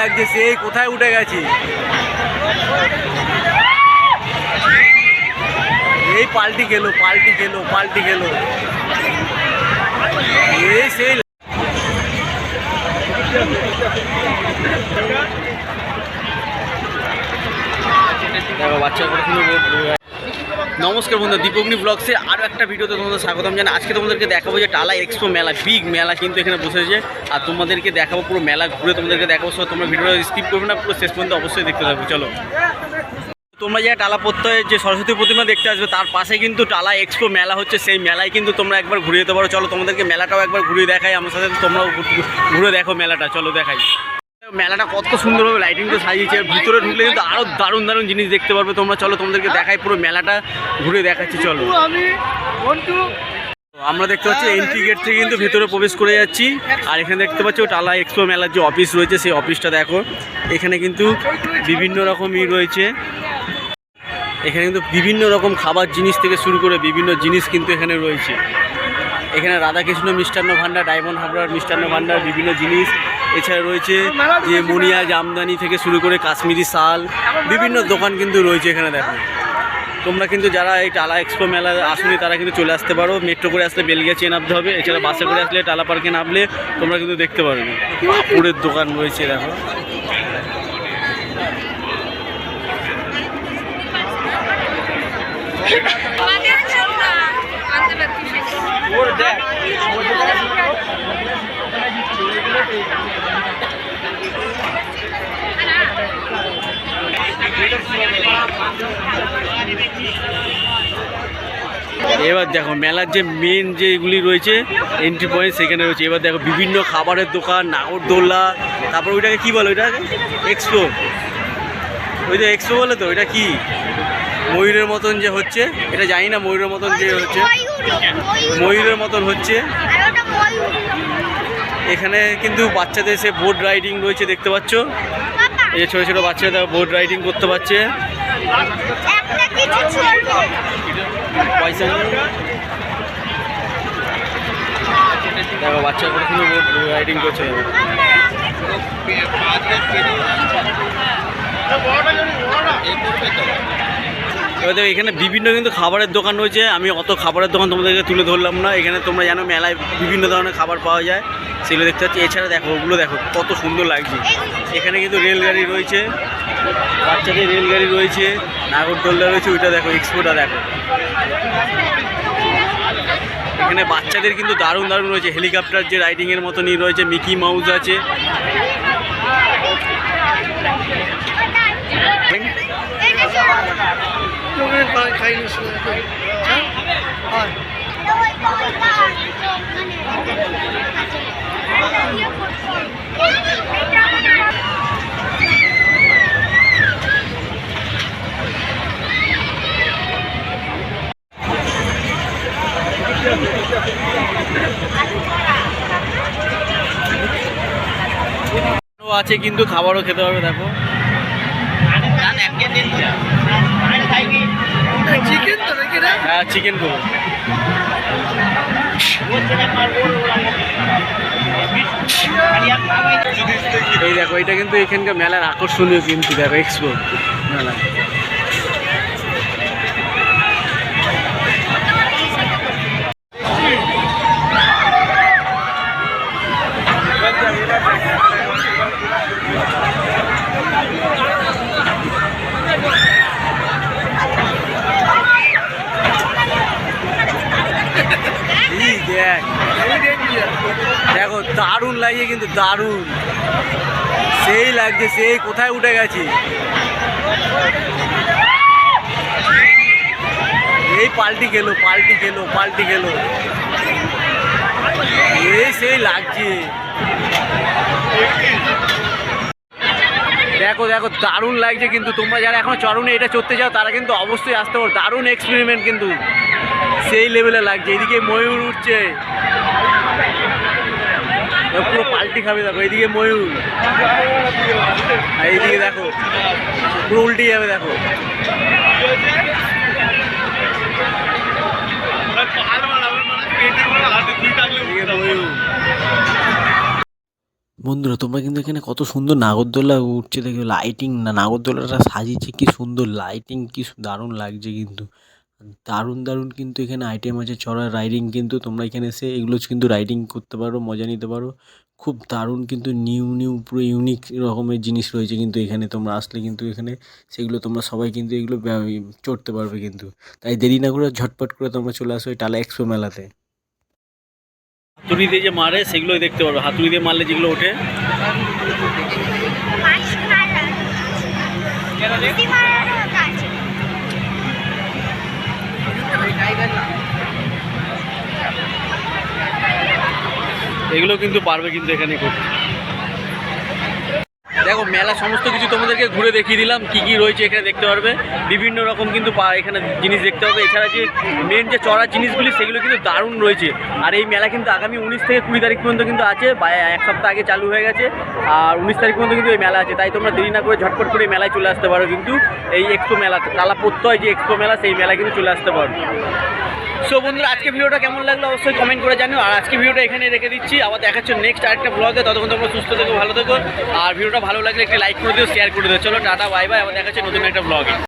লাগছে সেই কোথায় উঠে গেছে? এই পাল্টি গেল পাল্টি গেল পাল্টি গেল এই সেই দেখো বাচ্চাগুলো কিন্তু নমস্কার বন্ধু, দীপগ্নি ব্লগসে আরও একটা ভিডিওতে তোমাদের স্বাগতম জানাই। আজকে তোমাদেরকে দেখাবো যে টালা এক্সপো মেলা বিগ মেলা কিন্তু এখানে বসেছে আর তোমাদেরকে দেখাবো পুরো মেলা ঘুরে তোমাদেরকে দেখাবো সো তোমরা ভিডিওটা স্কিপ করবে না, পুরো শেষ পর্যন্ত অবশ্যই দেখতে থাকবে, চলো। তোমরা যে টালা প্রত্যয়ে যে সরস্বতী প্রতিমা দেখতে আসবে, তার পাশে কিন্তু টালা এক্সপো মেলা হচ্ছে, সেই মেলায় কিন্তু তোমরা একবার ঘুরে যেতে পারো। চলো, তোমাদেরকে মেলাটাও একবার ঘুরিয়ে দেখাই, আমার সাথে তোমরাও ঘুরে দেখো মেলাটা, চলো দেখাই। মেলাটা কত সুন্দর সুন্দরভাবে লাইটিং দিয়ে সাজিয়েছে। আর ভিতরে ঢুকলে কিন্তু আরও দারুণ দারুণ জিনিস দেখতে পারবে তোমরা। চলো তোমাদেরকে দেখাই পুরো মেলাটা ঘুরে দেখাচ্ছি চলো। আমি আমরা দেখতে পাচ্ছি এন্ট্রি গেট থেকে কিন্তু ভেতরে প্রবেশ করে যাচ্ছি। আর এখানে দেখতে পাচ্ছি টালা এক্সপো মেলার যে অফিস রয়েছে সেই অফিসটা দেখো। এখানে কিন্তু বিভিন্ন রকমই রয়েছে। এখানে কিন্তু বিভিন্ন রকম খাবার জিনিস থেকে শুরু করে বিভিন্ন জিনিস কিন্তু এখানে রয়েছে। এখানে রাধাকৃষ্ণ মিষ্টান্ন ভাণ্ডার ডায়মন্ড হাবড়ার মিষ্টান্ন ভাণ্ডার বিভিন্ন জিনিস। এছাড়া রয়েছে যে মনিয়া জামদানি থেকে শুরু করে কাশ্মীরি শাল, বিভিন্ন দোকান কিন্তু রয়েছে এখানে দেখো। তোমরা কিন্তু যারা এই টালা এক্সপো মেলা আসনি, তারা কিন্তু চলে আসতে পারো। মেট্রো করে আসলে বেলগিয়াচে নামতে হবে, এছাড়া বাসে করে আসলে টালা পার্কে নামলে তোমরা কিন্তু দেখতে পারবে। পাপুরের দোকান রয়েছে দেখো। এবার দেখো মেলার যে মেন যেগুলি রয়েছে এন্ট্রি পয়েন্ট সেখানে রয়েছে। এবার দেখো বিভিন্ন খাবারের দোকান নাগরদোল্লা তারপর ওইটাকে কী বলো ওইটাকে? এক্সপো ওই যে এক্সপো বলে তো, ওইটা কি? ময়ূরের মতন যে হচ্ছে, এটা জানি না ময়ূরের মতন যে হচ্ছে। ময়ূরের মতন হচ্ছে। এখানে কিন্তু বাচ্চাদের সে বোট রাইডিং রয়েছে, দেখতে পাচ্ছ? এই যে ছোটো ছোটো বাচ্চারা বোট রাইডিং করতে পারছে। পয়সা নেই দেখো দেখো এবার দেখো, এখানে বিভিন্ন কিন্তু খাবারের দোকান রয়েছে। আমি অত খাবারের দোকান তোমাদেরকে তুলে ধরলাম না। এখানে তোমরা জানো মেলায় বিভিন্ন ধরনের খাবার পাওয়া যায়। সেগুলো দেখতে পাচ্ছি। এছাড়া দেখো, ওগুলো দেখো, কত সুন্দর লাগছে। এখানে কিন্তু রেলগাড়ি রয়েছে। বাচ্চাদের রেলগাড়ি রয়েছে। নাগরদোল্লা রয়েছে। ওইটা দেখো, এক্সপোটা দেখো। এখানে বাচ্চাদের কিন্তু দারুণ দারুণ রয়েছে। হেলিকপ্টার যে রাইডিংয়ের মতনই রয়েছে। মিকি মাউস আছে। লোকের খাইনি শুনে হয়? আছে কিন্তু খাবারও খেতে হবে দেখো। চিকেন তো নাকি হ্যাঁ চিকেন এই দেখো, এটা কিন্তু এখানকার মেলার আকর্ষণীয় কিন্তু, দেখো এক্সপো মেলা এই দেখ। দেখো, দারুণ লাগছে কিন্তু দারুণ। সেই লাগছে সেই কোথায় উঠে গেছে? এই পাল্টি গেল পাল্টি গেল পাল্টি গেল এই সেই লাগছে। দেখো দেখো, দারুণ লাগছে কিন্তু। তোমরা যারা এখন চরণে এটা চড়তে যাও, তারা কিন্তু অবশ্যই আসতে পারো। দারুণ এক্সপেরিমেন্ট কিন্তু। সেই লেভেলে লাগছে। এদিকে ময়ূর উঠছে। পুরো পাল্টি খাবে, দেখো এইদিকে ময়ূর। এইদিকে দেখো, পুরো উল্টে যাবে, দেখো। বন্ধুরা, তোমরা কিন্তু এখানে কত সুন্দর নাগরদোলা উঠছে দেখো লাইটিং না, নাগরদোলাটা সাজিয়েছে, কি সুন্দর লাইটিং কি দারুণ লাগছে কিন্তু। দারুণ দারুণ কিন্তু এখানে আইটেম আছে চড়ার রাইডিং কিন্তু তোমরা এখানে এসে এগুলো কিন্তু রাইডিং করতে পারো মজা নিতে পারো। খুব দারুণ কিন্তু নিউ নিউ পুরো ইউনিক রকমের জিনিস রয়েছে কিন্তু এখানে তোমরা আসলে কিন্তু এখানে সেগুলো তোমরা সবাই কিন্তু এগুলো চড়তে পারবে কিন্তু। তাই দেরি না করে ঝটপট করে তোমরা চলে আসো এই টালা এক্সপো মেলাতে। হাতুড়ি দিয়ে যে মারে সেগুলোই দেখতে পারবে। হাতুড়ি দিয়ে মারলে যেগুলো ওঠে। এগুলো কিন্তু পারবে কিন্তু এখানে করতে দেখো, মেলা সমস্ত কিছু তোমাদেরকে ঘুরে দেখিয়ে দিলাম, কি কি রয়েছে এখানে দেখতে পারবে। বিভিন্ন রকম কিন্তু এখানে জিনিস দেখতে পাবে। এছাড়া যে মেন যে চড়ার জিনিসগুলি, সেগুলো কিন্তু দারুণ রয়েছে। আর এই মেলা কিন্তু আগামী উনিশ থেকে কুড়ি তারিখ পর্যন্ত কিন্তু আছে, বা এক সপ্তাহ আগে চালু হয়ে গেছে। আর উনিশ তারিখ পর্যন্ত কিন্তু এই মেলা আছে। তাই তোমরা দেরি না করে ঝটপট করে মেলায় চলে আসতে পারো। কিন্তু এই এক্সপো মেলা টালা প্রত্যয় যে এক্সপো মেলা, সেই মেলায় কিন্তু চলে আসতে পারো। সো বন্ধুরা, আজকে ভিডিওটা কেমন লাগল অবশ্যই কমেন্ট করে জানিও। আর আজকে ভিডিওটা এখানে রেখে দিচ্ছি। আবার দেখাচ্ছ নেক্সট আরেকটা ব্লগে ততক্ষণ তোমরা সুস্থ থেকো, ভালো থেকো। আর ভিডিওটা ভালো লাগলে একটি লাইক করে দিও শেয়ার করে দিও। চলো, টাটা বাই বাই আবার দেখাচ্ছে নতুন একটা ব্লগে